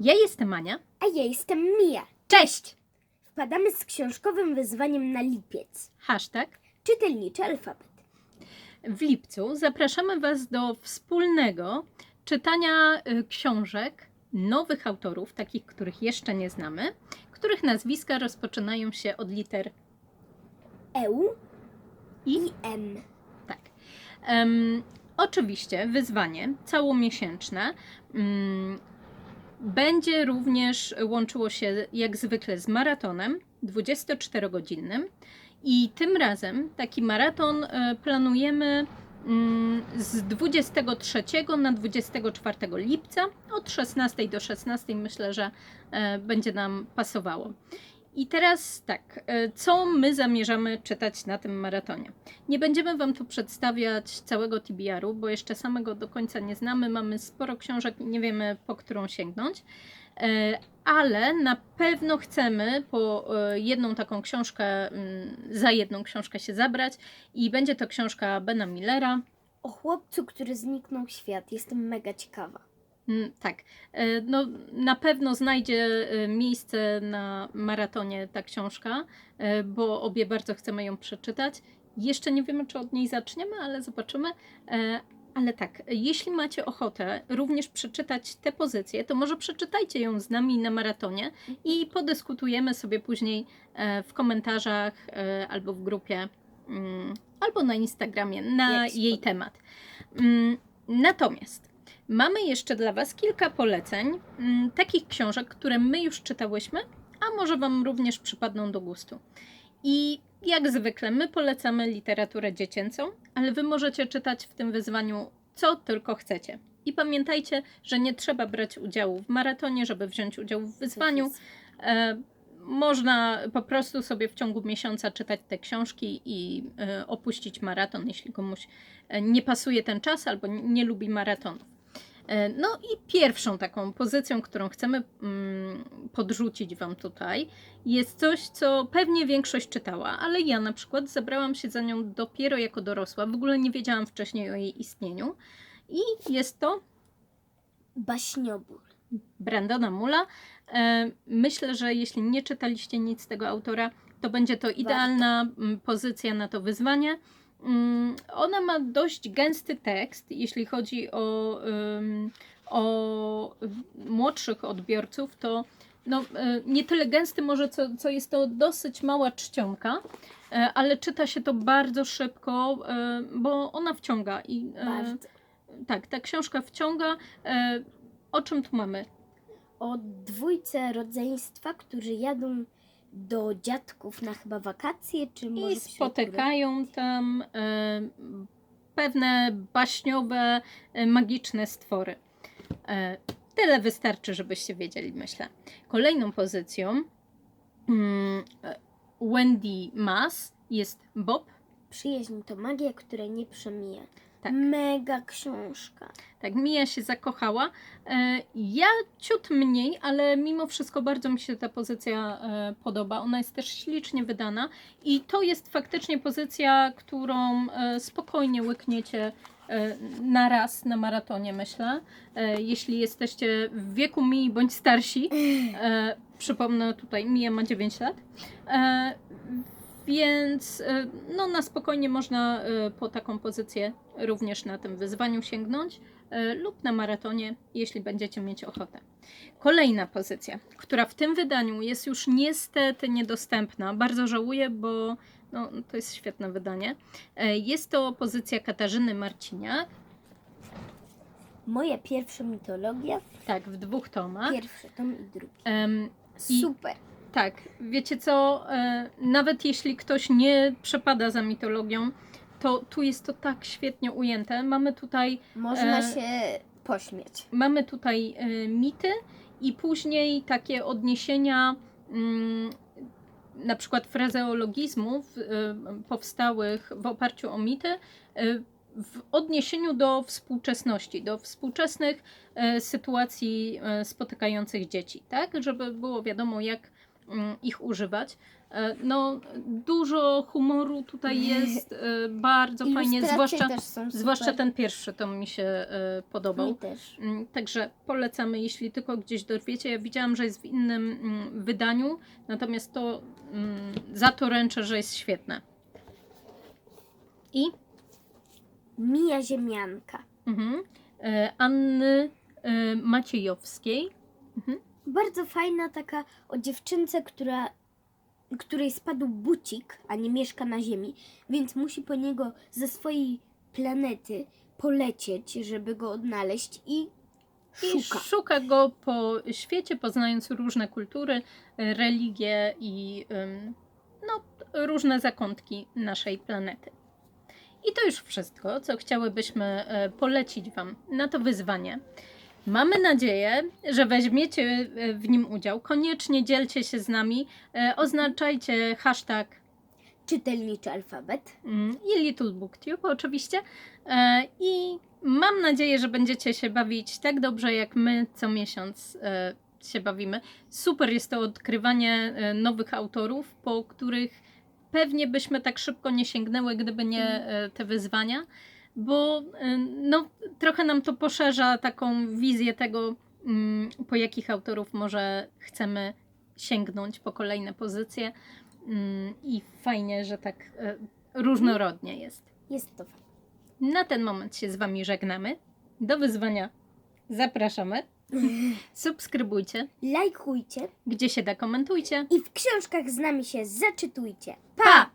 Ja jestem Ania. A ja jestem Mia. Cześć! Wpadamy z książkowym wyzwaniem na lipiec. Hashtag. Czytelniczy alfabet. W lipcu zapraszamy Was do wspólnego czytania y, książek nowych autorów, takich, których jeszcze nie znamy, których nazwiska rozpoczynają się od liter EU i i M. Tak. Em, oczywiście wyzwanie całomiesięczne mm, będzie również łączyło się jak zwykle z maratonem 24-godzinnym i tym razem taki maraton e, planujemy mm, z 23 na 24 lipca od 16 do 16 myślę, że e, będzie nam pasowało. I teraz tak, e, co my zamierzamy czytać na tym maratonie? Nie będziemy Wam tu przedstawiać całego TBR-u, bo jeszcze samego do końca nie znamy. Mamy sporo książek nie wiemy, po którą sięgnąć. E, Ale na pewno chcemy po e, jedną taką książkę, mm, za jedną książkę się zabrać i będzie to książka Bena Millera. O chłopcu, który zniknął świat. Jestem mega ciekawa. Mm, Tak, E, no na pewno znajdzie e, miejsce na maratonie ta książka, e, bo obie bardzo chcemy ją przeczytać. Jeszcze nie wiemy, czy od niej zaczniemy, ale zobaczymy. Ale tak, jeśli macie ochotę również przeczytać tę pozycję, to może przeczytajcie ją z nami na maratonie i podyskutujemy sobie później w komentarzach albo w grupie, mm, albo na Instagramie na jej temat. Mm, Natomiast Mamy jeszcze dla Was kilka poleceń, mm, takich książek, które my już czytałyśmy, a może Wam również przypadną do gustu. I jak zwykle, my polecamy literaturę dziecięcą, ale Wy możecie czytać w tym wyzwaniu co tylko chcecie. I pamiętajcie, że nie trzeba brać udziału w maratonie, żeby wziąć udział w wyzwaniu. E, można po prostu sobie w ciągu miesiąca czytać te książki i e, opuścić maraton, jeśli komuś e, nie pasuje ten czas albo nie, nie lubi maratonów. E, No i pierwszą taką pozycją, którą chcemy mm, podrzucić Wam tutaj, jest coś, co pewnie większość czytała, ale ja na przykład zabrałam się za nią dopiero jako dorosła. W ogóle nie wiedziałam wcześniej o jej istnieniu. I jest to Baśniobór. Brandona Mula. E, Myślę, że jeśli nie czytaliście nic z tego autora, to będzie to idealna mm, pozycja na to wyzwanie. Mm, Ona ma dość gęsty tekst, jeśli chodzi o, o młodszych odbiorców, to no, e, nie tyle gęsty może, co, co jest to dosyć mała czcionka, e, ale czyta się to bardzo szybko, e, bo ona wciąga. I, Bardzo. tak, ta książka wciąga. O czym tu mamy? O dwójce rodzeństwa, którzy jadą do dziadków na chyba wakacje, czy może I spotykają tam e, pewne baśniowe, e, magiczne stwory. E, tyle wystarczy, żebyście wiedzieli, myślę. Kolejną pozycją mm, e, Wendy Mass jest Bob. Przyjaźń to magia, która nie przemija. Tak. Mega książka. Tak, Mia się zakochała. E, Ja ciut mniej, ale mimo wszystko bardzo mi się ta pozycja e, podoba. Ona jest też ślicznie wydana i to jest faktycznie pozycja, którą e, spokojnie łykniecie e, na raz na maratonie, myślę. E, Jeśli jesteście w wieku Mii bądź starsi, e, przypomnę tutaj, Mia ma 9 lat. E, Więc no, na spokojnie można po taką pozycję również na tym wyzwaniu sięgnąć e, lub na maratonie, jeśli będziecie mieć ochotę. Kolejna pozycja, która w tym wydaniu jest już niestety niedostępna. Bardzo żałuję, bo no, to jest świetne wydanie. E, Jest to pozycja Katarzyny Marciniak, Moja pierwsza mitologia, tak, w dwóch tomach. pierwszy tom i drugi. Em, I- Super. Tak, wiecie co, e, nawet jeśli ktoś nie przepada za mitologią, to tu jest to tak świetnie ujęte. Mamy tutaj Można E, się pośmiać. Mamy tutaj y, mity i później takie odniesienia mm, na przykład frazeologizmów y, powstałych w oparciu o mity y, w odniesieniu do współczesności, do współczesnych y, sytuacji y, spotykających dzieci, tak? Żeby było wiadomo, jak ich używać. E, No, dużo humoru tutaj jest, e, bardzo fajnie, zwłaszcza, zwłaszcza ten pierwszy, to mi się e, podobał. Mi też. Mm, Także polecamy, jeśli tylko gdzieś dorwiecie. Ja widziałam, że jest w innym mm, wydaniu, natomiast to mm, za to ręczę, że jest świetne. I Mija Ziemianka. mhm, Anny Maciejowskiej. Mhm. Bardzo fajna taka o dziewczynce, która, której spadł bucik, a nie mieszka na Ziemi, więc musi po niego ze swojej planety polecieć, żeby go odnaleźć i I szuka. szuka go po świecie, poznając różne kultury, religie i ym, no, różne zakątki naszej planety. I to już wszystko, co chciałybyśmy e, polecić Wam na to wyzwanie. Mamy nadzieję, że weźmiecie e, w nim udział. Koniecznie dzielcie się z nami. E, Oznaczajcie hashtag Czytelniczy alfabet. Mm, i Little Booktube oczywiście. E, I mam nadzieję, że będziecie się bawić tak dobrze, jak my co miesiąc się bawimy. Super jest to odkrywanie nowych autorów, po których pewnie byśmy tak szybko nie sięgnęły, gdyby nie te wyzwania, bo e, no, trochę nam to poszerza taką wizję tego, mm, po jakich autorów może chcemy sięgnąć po kolejne pozycje. Mm, I fajnie, że tak e, różnorodnie jest. Jest to fajne. Na ten moment się z Wami żegnamy. Do wyzwania zapraszamy. Subskrybujcie, Lajkujcie gdzie się da komentujcie. i w książkach z nami się zaczytujcie. Pa!